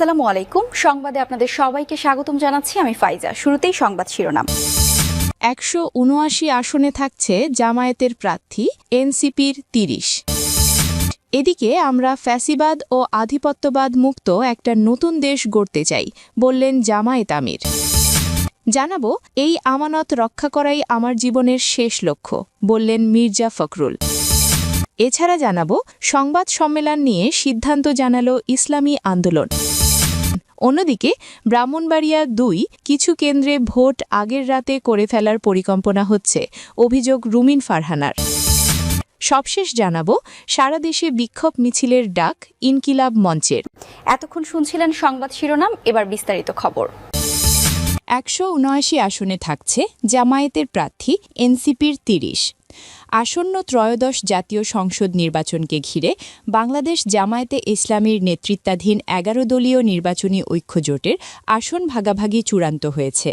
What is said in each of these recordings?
আসসালামু আলাইকুম। সংবাদে আপনাদের সবাইকে স্বাগতম জানাচ্ছি আমি ফাইজা। শুরুতেই সংবাদ শিরোনাম। একশো উনআশি আসনে থাকছে জামায়াতের প্রার্থী, এনসিপির তিরিশ। এদিকে আমরা ফ্যাসিবাদ ও আধিপত্যবাদ মুক্ত একটা নতুন দেশ গড়তে চাই, বললেন জামায়াত আমির। জানাব, এই আমানত রক্ষা করাই আমার জীবনের শেষ লক্ষ্য, বললেন মির্জা ফখরুল। এছাড়া জানাব, সংবাদ সম্মেলন নিয়ে সিদ্ধান্ত জানালো ইসলামী আন্দোলন। অন্যদিকে ব্রাহ্মণবাড়িয়া দুই কিছু কেন্দ্রে ভোট আগের রাতে করে ফেলার পরিকল্পনা হচ্ছে অভিযোগ রুমিন ফারহানার। সবশেষ জানাব সারা দেশে বিক্ষোভ মিছিলের ডাক ইনকিলাব মঞ্চের। এতক্ষণ শুনছিলেন সংবাদ শিরোনাম এবার বিস্তারিত খবর। একশো উনআশি আসনে থাকছে জামায়াতের প্রার্থী এনসিপির তিরিশ। আসন্ন ত্রয়োদশ জাতীয় সংসদ নির্বাচনকে ঘিরে বাংলাদেশ জামায়াতে ইসলামীর নেতৃত্বাধীন এগারো দলীয় নির্বাচনী ঐক্য জোটের আসন ভাগাভাগি চূড়ান্ত হয়েছে।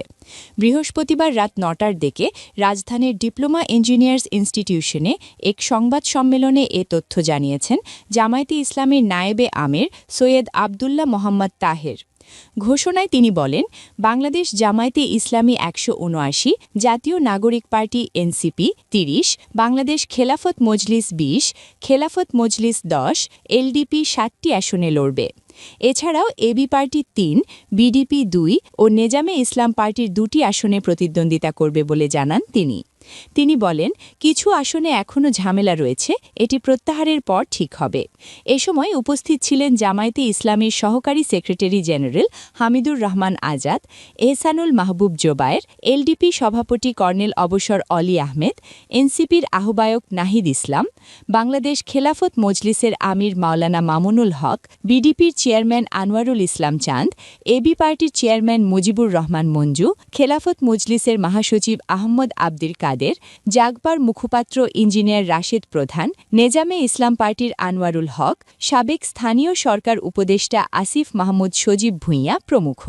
বৃহস্পতিবার রাত নটার দিকে রাজধানীর ডিপ্লোমা ইঞ্জিনিয়ার্স ইনস্টিটিউশনে এক সংবাদ সম্মেলনে এ তথ্য জানিয়েছেন জামায়াতে ইসলামীর নায়েবে আমের সৈয়দ আবদুল্লাহ মোহাম্মদ তাহের। ঘোষণায় তিনি বলেন, বাংলাদেশ জামায়াতে ইসলামী একশো উনআশি, জাতীয় নাগরিক পার্টি এনসিপি তিরিশ, বাংলাদেশ খেলাফত মজলিস বিশ, খেলাফত মজলিস দশ, এলডিপি ষাটটি আসনে লড়বে। এছাড়াও এবি পার্টি তিন, বিডিপি দুই ও নেজামে ইসলাম পার্টির দুটি আসনে প্রতিদ্বন্দ্বিতা করবে বলে জানান তিনি। তিনি বলেন, কিছু আসনে এখনও ঝামেলা রয়েছে, এটি প্রত্যাহারের পর ঠিক হবে। এ সময় উপস্থিত ছিলেন জামায়াতে ইসলামীর সহকারী secretary general Hamidur Rahman Azad, Ehsanul Mahbub Zubair, LDP সভাপতি কর্নেল অবসর অলি আহমেদ, এনসিপির আহ্বায়ক নাহিদ ইসলাম, বাংলাদেশ খেলাফত মজলিসের আমির মাওলানা মামুনুল হক, বিডিপির চেয়ারম্যান আনোয়ারুল ইসলাম চাঁদ, এবি পার্টির চেয়ারম্যান মুজিবুর রহমান মঞ্জু, খেলাফত মজলিসের মহাসচিব আহমদ আব্দির কাদের জাগবার মুখপাত্র ইঞ্জিনিয়ার রাশেদ প্রধান, নেজামে ইসলাম পার্টির আনোয়ারুল হক, সাবেক স্থানীয় সরকার উপদেষ্টা আসিফ মাহমুদ সজীব ভূঁইয়া প্রমুখ।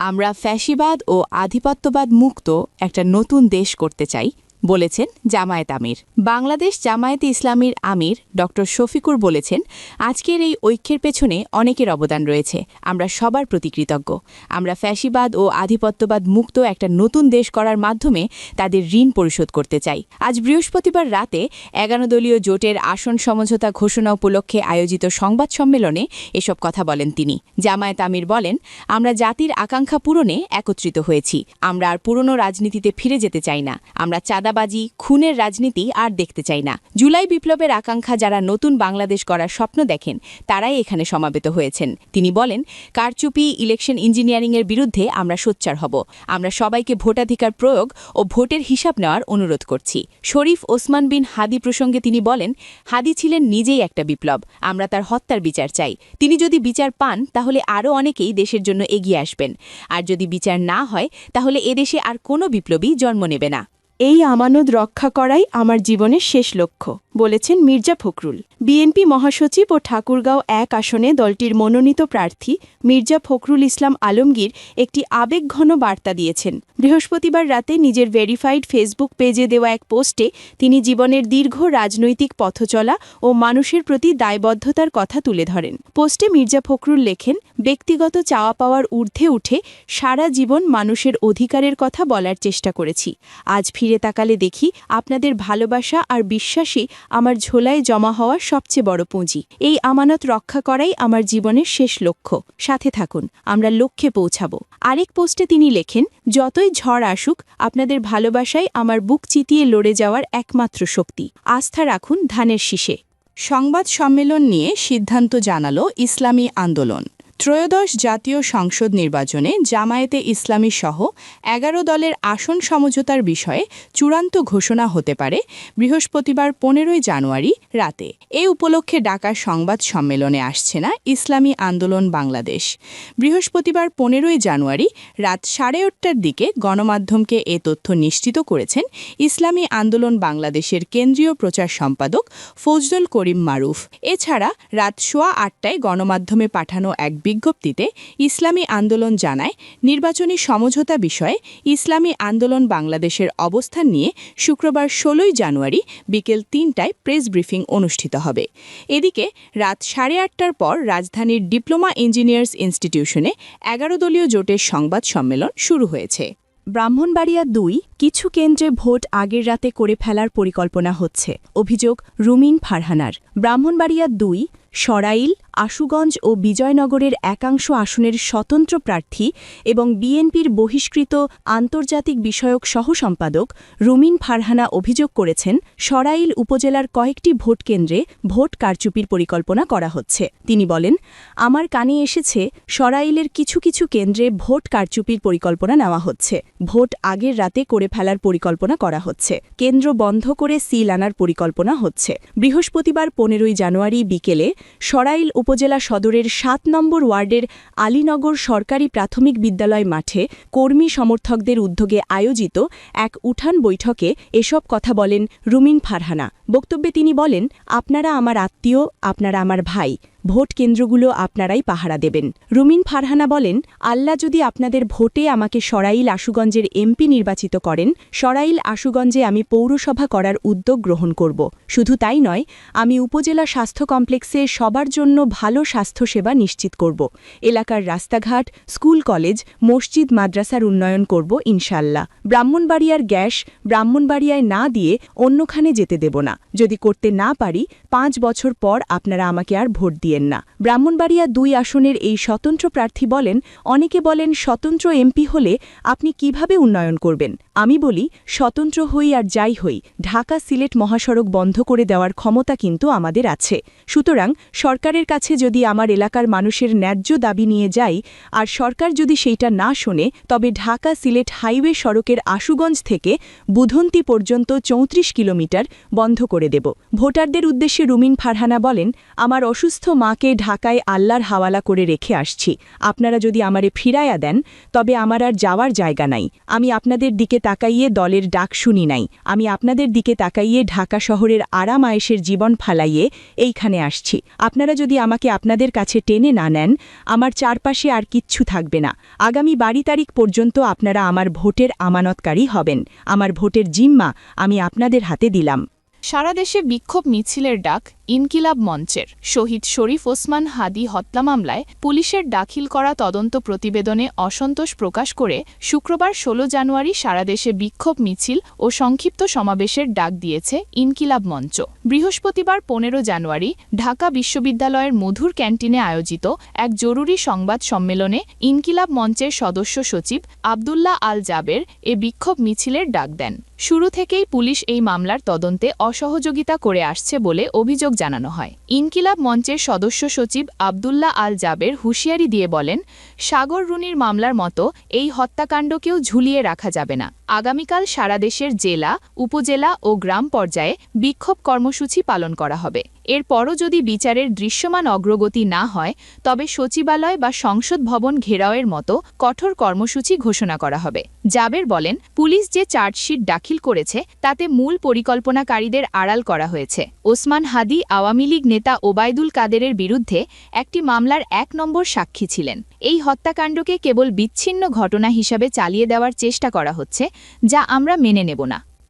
আমরা ফ্যাসিবাদ ও আধিপত্যবাদ মুক্ত একটা নতুন দেশ করতে চাই বলেছেন জামায়াত আমির। বাংলাদেশ জামায়াতে ইসলামীর আমির ড শফিকুর বলেছেন, আজকের এই ঐক্যের পেছনে অনেকের অবদান রয়েছে। আমরা সবার প্রতি কৃতজ্ঞ। আমরা ফ্যাসিবাদ ও আধিপত্যবাদ মুক্ত একটা নতুন দেশ করার মাধ্যমে তাদের ঋণ পরিশোধ করতে চাই। আজ বৃহস্পতিবার রাতে এগারো দলীয় জোটের আসন সমঝোতা ঘোষণা উপলক্ষে আয়োজিত সংবাদ সম্মেলনে এসব কথা বলেন তিনি। জামায়াত আমির বলেন, আমরা জাতির আকাঙ্ক্ষা পূরণে একত্রিত হয়েছি। আমরা আর পুরনো রাজনীতিতে ফিরে যেতে চাই না। আমরা চাঁদাবাজি খুনের রাজনীতি আর দেখতে চাই না। জুলাই বিপ্লবের আকাঙ্ক্ষা যারা নতুন বাংলাদেশ করার স্বপ্ন দেখেন, তারাই এখানে সমাবেত হয়েছেন। তিনি বলেন, কারচুপি, ইলেকশন ইঞ্জিনিয়ারিংয়ের বিরুদ্ধে আমরা সোচ্চার হব। আমরা সবাইকে ভোটাধিকার প্রয়োগ ও ভোটের হিসাব নেওয়ার অনুরোধ করছি। শরীফ ওসমান বিন হাদি প্রসঙ্গে তিনি বলেন, হাদি ছিলেন নিজেই একটা বিপ্লব, আমরা তার হত্যার বিচার চাই। তিনি যদি বিচার পান, তাহলে আরও অনেকেই দেশের জন্য এগিয়ে আসবেন। আর যদি বিচার না হয়, তাহলে এদেশে আর কোনো বিপ্লবী জন্ম নেবে না। এই আমানত রক্ষা করাই আমার জীবনের শেষ লক্ষ্য, বলেছেন মির্জা ফখরুল। বিএনপি মহাসচিব ও ঠাকুরগাঁও এক আসনে দলটির মনোনীত প্রার্থী মির্জা ফখরুল ইসলাম আলমগীর একটি আবেগঘন বার্তা দিয়েছেন। বৃহস্পতিবার রাতে নিজের ভেরিফাইড ফেসবুক পেজে দেওয়া এক পোস্টে তিনি জীবনের দীর্ঘ রাজনৈতিক পথচলা ও মানুষের প্রতি দায়বদ্ধতার কথা তুলে ধরেন। পোস্টে মির্জা ফখরুল লেখেন, ব্যক্তিগত চাওয়া পাওয়ার ঊর্ধ্বে উঠে সারা জীবন মানুষের অধিকারের কথা বলার চেষ্টা করেছি। আজ ফিরে তাকালে দেখি আপনাদের ভালোবাসা আর বিশ্বাসই আমার ঝোলায় জমা হওয়া সবচেয়ে বড় পুঁজি। এই আমানত রক্ষা করাই আমার জীবনের শেষ লক্ষ্য। সাথে থাকুন, আমরা লক্ষ্যে পৌঁছাবো। আরেক পোস্টে তিনি লেখেন, যতই ঝড় আসুক, আপনাদের ভালোবাসাই আমার বুক চিতিয়ে লড়ে যাওয়ার একমাত্র শক্তি। আস্থা রাখুন ধানের শীষে। সংবাদ সম্মেলন নিয়ে সিদ্ধান্ত জানালো ইসলামী আন্দোলন। ত্রয়োদশ জাতীয় সংসদ নির্বাচনে জামায়াতে ইসলামী সহ এগারো দলের আসন সমঝোতার বিষয়ে চূড়ান্ত ঘোষণা হতে পারে বৃহস্পতিবার পনেরোই জানুয়ারি রাতে। এ উপলক্ষে ডাকা সংবাদ সম্মেলনে আসছে না ইসলামী আন্দোলন বাংলাদেশ। বৃহস্পতিবার পনেরোই জানুয়ারি রাত সাড়ে আটটার দিকে গণমাধ্যমকে এ তথ্য নিশ্চিত করেছেন ইসলামী আন্দোলন বাংলাদেশের কেন্দ্রীয় প্রচার সম্পাদক ফজলুল করিম মারুফ। এছাড়া রাত সোয়া আটটায় গণমাধ্যমে পাঠানো এক বিজ্ঞপ্তিতে ইসলামী আন্দোলন জানায়, নির্বাচনী সমঝোতা বিষয়ে ইসলামী আন্দোলন বাংলাদেশের অবস্থান নিয়ে শুক্রবার ষোলোই জানুয়ারি বিকেল তিনটায় প্রেস ব্রিফিং অনুষ্ঠিত হবে। এদিকে, রাত সাড়ে আটটার পর রাজধানীর ডিপ্লোমা ইঞ্জিনিয়ার্স ইনস্টিটিউশনে এগারো দলীয় জোটের সংবাদ সম্মেলন শুরু হয়েছে। ব্রাহ্মণবাড়িয়া দুই কিছু কেন্দ্রে ভোট আগের রাতে করে ফেলার পরিকল্পনা হচ্ছে, অভিযোগ রুমিন ফারহানার। ব্রাহ্মণবাড়িয়া দুই, সরাইল আশুগঞ্জ ও বিজয়নগরের একাংশ আসনের স্বতন্ত্র প্রার্থী এবং বিএনপির বহিষ্কৃত আন্তর্জাতিক বিষয়ক সহসম্পাদক রুমিন ফারহানা অভিযোগ করেছেন, সরাইল উপজেলার কয়েকটি ভোট কেন্দ্রে ভোট কারচুপির পরিকল্পনা করা হচ্ছে। তিনি বলেন, আমার কানে এসেছে, সরাইলের কিছু কিছু কেন্দ্রে ভোট কারচুপির পরিকল্পনা নেওয়া হচ্ছে। ভোট আগের রাতে করে ফেলার পরিকল্পনা করা হচ্ছে। কেন্দ্র বন্ধ করে সিল আনার পরিকল্পনা হচ্ছে। বৃহস্পতিবার পনেরোই জানুয়ারি বিকেলে সরাইল উপজেলা সদরের সাত নম্বর ওয়ার্ডের আলীনগর সরকারি প্রাথমিক বিদ্যালয় মাঠে কর্মী সমর্থকদের উদ্যোগে আয়োজিত এক উঠান বৈঠকে এসব কথা বলেন রুমিন ফারহানা। বক্তব্যে তিনি বলেন, আপনারা আমার আত্মীয়, আপনারা আমার ভাই, ভোট কেন্দ্রগুলো আপনারাই পাহারা দেবেন। রুমিন ফারহানা বলেন, আল্লাহ যদি আপনাদের ভোটে আমাকে সরাইল আশুগঞ্জের এমপি নির্বাচিত করেন, সরাইল আশুগঞ্জে আমি পৌরসভা করার উদ্যোগ গ্রহণ করব। শুধু তাই নয়, আমি উপজেলা স্বাস্থ্য কমপ্লেক্সে সবার জন্য ভালো স্বাস্থ্যসেবা নিশ্চিত করব। এলাকার রাস্তাঘাট, স্কুল কলেজ, মসজিদ, মাদ্রাসার উন্নয়ন করব ইনশাল্লাহ ব্রাহ্মণবাড়িয়ার গ্যাস ব্রাহ্মণবাড়িয়ায় না দিয়ে অন্যখানে যেতে দেব না। যদি করতে না পারি, পাঁচ বছর পর আপনারা আমাকে আর ভোট দিয়েন না। ব্রাহ্মণবাড়িয়া দুই আসনের এই স্বতন্ত্র প্রার্থী বলেন, অনেকে বলেন স্বতন্ত্র এমপি হলে আপনি কীভাবে উন্নয়ন করবেন? আমি বলি, স্বতন্ত্র হই আর যাই হই, ঢাকা সিলেট মহাসড়ক বন্ধ করে দেওয়ার ক্ষমতা কিন্তু আমাদের আছে। সুতরাং সরকারের কাছে যদি আমার এলাকার মানুষের ন্যায্য দাবি নিয়ে যাই, আর সরকার যদি সেইটা না শোনে, তবে ঢাকা সিলেট হাইওয়ে সড়কের আশুগঞ্জ থেকে বুধন্তি পর্যন্ত চৌত্রিশ কিলোমিটার বন্ধ করে দেব। ভোটারদের উদ্দেশ্যে রুমিন ফারহানা বলেন, আমার অসুস্থ মাকে ঢাকায় আল্লাহর হাওয়ালা করে রেখে আসছি। আপনারা যদি আমারে ফিরাইয়া দেন, তবে আমার আর যাওয়ার জায়গা নাই। আমি আপনাদের দিকে তাকাইয়ে দলের ডাক শুনি নাই। আমি আপনাদের দিকে তাকাইয়ে ঢাকা শহরের আরাম আয়েসের জীবন ফালাইয়ে এইখানে আসছি। আপনারা যদি আমাকে আপনাদের কাছে টেনে না নেন, আমার চারপাশে আর কিচ্ছু থাকবে না। আগামী বাড়ি তারিখ পর্যন্ত আপনারা আমার ভোটের আমানতকারী হবেন। আমার ভোটের জিম্মা আমি আপনাদের হাতে দিলাম। সারা দেশে বিক্ষোভ মিছিলের ডাক ইনকিলাব মঞ্চের শহীদ শরীফ ওসমান হাদি হত্যা মামলায় পুলিশের দাখিল করা তদন্ত প্রতিবেদনে অসন্তোষ প্রকাশ করে শুক্রবার ১৬ জানুয়ারি সারা দেশে বিক্ষোভ মিছিল ও সংক্ষিপ্ত সমাবেশের ডাক দিয়েছে ইনকিলাব মঞ্চ। বৃহস্পতিবার পনেরো জানুয়ারি ঢাকা বিশ্ববিদ্যালয়ের মধুর ক্যান্টিনে আয়োজিত এক জরুরি সংবাদ সম্মেলনে ইনকিলাব মঞ্চের সদস্য সচিব আবদুল্লাহ আল জাবের এ বিক্ষোভ মিছিলের ডাক দেন। শুরু থেকেই পুলিশ এই মামলার তদন্তে অসহযোগিতা করে আসছে বলে অভিযোগ জানানো হয়। ইনকিলাব মঞ্চের সদস্য সচিব আবদুল্লাহ আল জাবের হুঁশিয়ারি দিয়ে বলেন, সাগর রুনির মামলার মতো এই হত্যাকাণ্ডকেও ঝুলিয়ে রাখা যাবে না। আগামীকাল সারাদেশের জেলা, উপজেলা ও গ্রাম পর্যায়ে বিক্ষোভ কর্মসূচি পালন করা হবে। এরপরও যদি বিচারের দৃশ্যমান অগ্রগতি না হয়, তবে সচিবালয় বা সংসদ ভবন ঘেরাওয়ের মতো কঠোর কর্মসূচি ঘোষণা করা হবে। জাবের বলেন, পুলিশ যে চার্জশিট দাখিল করেছে, তাতে মূল পরিকল্পনাকারীদের আড়াল করা হয়েছে। ওসমান হাদি আওয়ামী লীগ নেতা ওবায়দুল কাদেরের বিরুদ্ধে একটি মামলার এক নম্বর সাক্ষী ছিলেন। এই হত্যাকাণ্ডকে কেবল বিচ্ছিন্ন ঘটনা হিসাবে চালিয়ে দেওয়ার চেষ্টা করা হচ্ছে যা আমরা মেনে নেব না।